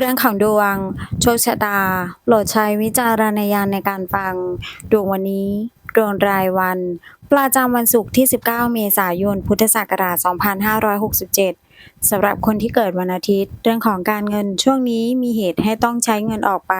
เรื่องของดวง โชคชะตา โปรดใช้วิจารณญาณในการฟัง ดวงวันนี้ ดวงรายวัน ประจำวันศุกร์ที่ 19 เมษายน พุทธศักราช 2567 สำหรับคนที่เกิดวันอาทิตย์ เรื่องของการเงินช่วงนี้มีเหตุให้ต้องใช้เงินออกไป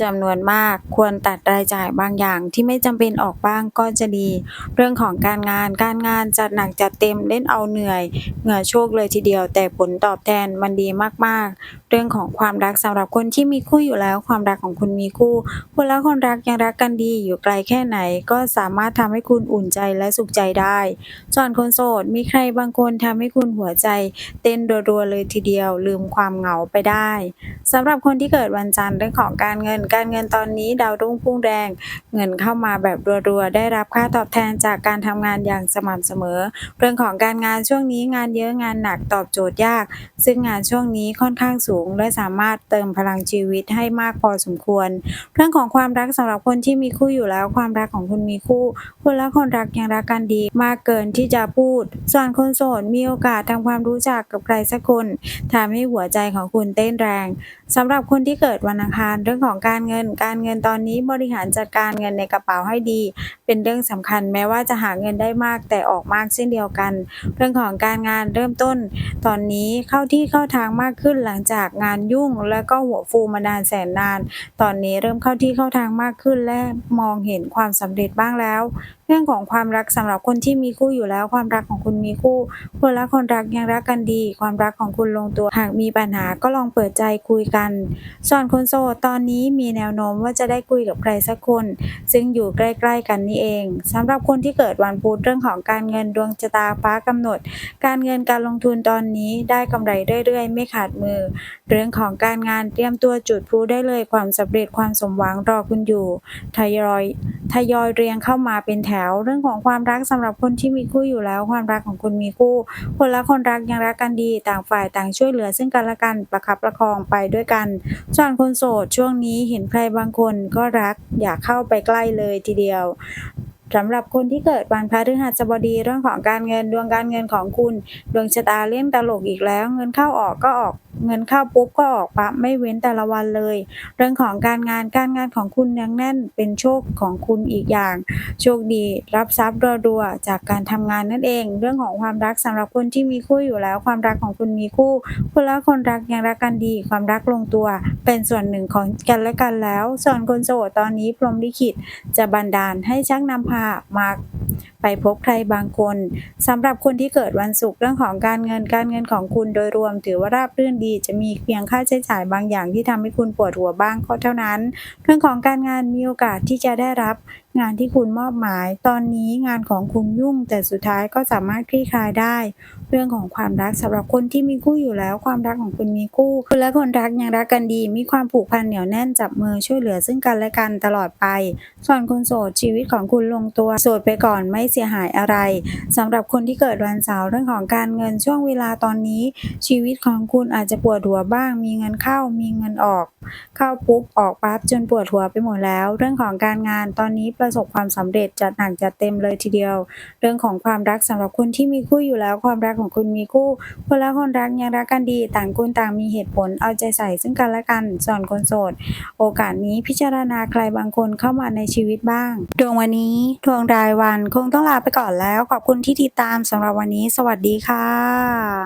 จำนวนมากควรตัดรายจ่ายบางอย่างที่ไม่จำเป็นออกบ้างก็จะดี เรื่องของการงานการงานจัดหนักจัดเต็มเล่นเอาเหนื่อย เหงื่อโชกเลยทีเดียว แต่ผลตอบแทนมันดีมากๆ เรื่องของความรักสำหรับคนที่มีคู่อยู่แล้วความรักของคุณมีคู่คุณและคนรักยังรักกันดีอยู่ไกลแค่ไหน ก็สามารถทำให้คุณอุ่นใจและสุขใจได้ส่วนคนโสดมีใครบางคนทำให้คุณหัวใจเต้นรัวๆเลยทีเดียว ลืมความเหงาไปได้สำหรับคนที่เกิดวันจันทร์เรื่องของการเงิน การเงินตอนนี้ดาวรุ่งพุ่งแรง เงินเข้ามาแบบรัวๆได้รับค่าตอบแทนจากการทำงานอย่างสม่ำเสมอ เรื่องของการงานช่วงนี้งานเยอะงานหนักตอบโจทย์ยาก ซึ่งงานช่วงนี้ค่อนข้างสูงและสามารถเติมพลังชีวิตให้มากพอสมควร เรื่องของความรักสำหรับคนที่มีคู่อยู่แล้วความรักของคุณมีคู่ คุณและคนรักยังรักกันดี มากเกินที่จะพูด ส่วนคนโสดมีโอกาสทำความรู้จักกับใครสักคนทำให้หัวใจของคุณเต้นแรงสำหรับคนที่เกิดวันอังคารเรื่องของการเงิน การเงินตอนนี้บริหารจัดการเงินในกระเป๋าให้ดี เป็นเรื่องสำคัญแม้ว่าจะหาเงินได้มากแต่ออกมากเช่นเดียวกัน เรื่องของการงานเริ่มต้น ตอนนี้เข้าที่เข้าทางมากขึ้นหลังจากงานยุ่ง แล้วก็หัวฟูมานานแสนนาน ตอนนี้เริ่มเข้าที่เข้าทางมากขึ้นและมองเห็นความสำเร็จบ้างแล้วเรื่องของความรักสำหรับคนที่มีคู่อยู่แล้ว ความรักของคุณมีคู่คนและคนรักยังรักกันดี ความรักของคุณลงตัวหากมีปัญหาก็ลองเปิดใจคุยกัน ส่วนคนโสดตอนนี้มีแนวโน้มว่าจะได้คุยกับใครสักคน ซึ่งอยู่ใกล้ ๆ กันนี่เองสำหรับคนที่เกิดวันพุธเรื่องของการเงินดวงชะตาฟ้ากำหนด การเงินการลงทุนตอนนี้ได้กำไรเรื่อยๆ ไม่ขาดมือ เรื่องของการงานเตรียมตัวจุดพลุได้เลยความสำเร็จความสมหวังรอคุณอยู่ทยอยทยอยเรียงเข้ามาเป็นแถว เรื่องของความรักสำหรับคนที่มีคู่อยู่แล้ว ความรักของคุณมีคู่ คนละคนรักยังรักกันดี ต่างฝ่ายต่างช่วยเหลือซึ่งกันและกันประคับประคองไปด้วยกัน ส่วนคนโสดช่วงนี้เห็นใครบางคนก็รักอยากเข้าไปใกล้เลยทีเดียวสำหรับคนที่เกิดวันพฤหัสบดีเรื่องของการเงินดวงการเงินของคุณ ดวงชะตาเล่นตลกอีกแล้ว เงินเข้าออกก็ออก เงินเข้าปุ๊บก็ออกปั๊บไม่เว้นแต่ละวันเลย เรื่องของการงานการงานของคุณยังแน่นเป็นโชคของคุณอีกอย่าง โชคดีรับทรัพย์รัวๆจากการทำงานนั่นเอง เรื่องของความรักสำหรับคนที่มีคู่อยู่แล้ว ความรักของคุณมีคู่คุณและคนรักยังรักกันดี ความรักลงตัว เป็นส่วนหนึ่งของกันและกันแล้ว ส่วนคนโสดตอนนี้พรหมลิขิตจะบันดาลให้ชักนำพามาไปพบใครบางคนสำหรับคนที่เกิดวันศุกร์เรื่องของการเงินการเงินของคุณโดยรวมถือว่าราบรื่นดีจะมีเพียงค่าใช้จ่ายบางอย่างที่ทำให้คุณปวดหัวบ้างก็เท่านั้น เรื่องของการงานมีโอกาสที่จะได้รับ งานที่คุณมอบหมาย ตอนนี้งานของคุณยุ่ง แต่สุดท้ายก็สามารถคลี่คลายได้ เรื่องของความรักสำหรับคนที่มีคู่อยู่แล้ว ความรักของคุณมีคู่ คุณและคนรักยังรักกันดี มีความผูกพันเหนียวแน่นจับมือช่วยเหลือซึ่งกันและกันตลอดไป ส่วนคนโสดชีวิตของคุณลงตัว โสดไปก่อนไม่เสียหายอะไรสำหรับคนที่เกิดวันเสาร์เรื่องของการเงินช่วงเวลาตอนนี้ ชีวิตของคุณอาจจะปวดหัวบ้าง มีเงินเข้ามีเงินออก เข้าปุ๊บออกปั๊บจนปวดหัวไปหมดแล้ว เรื่องของการงานตอนนี้ปประสบความสำเร็จจัดหนักจัดเต็มเลยทีเดียว เรื่องของความรักสำหรับคนที่มีคู่อยู่แล้ว ความรักของคุณมีคู่คนละคนรักยังรักกันดี ต่างคนต่างมีเหตุผลเอาใจใส่ซึ่งกันและกันส่วนคนโสด โอกาสนี้พิจารณาใครบางคนเข้ามาในชีวิตบ้าง ดวงวันนี้ดวงรายวันคงต้องลาไปก่อนแล้ว ขอบคุณที่ติดตามสำหรับวันนี้ สวัสดีค่ะ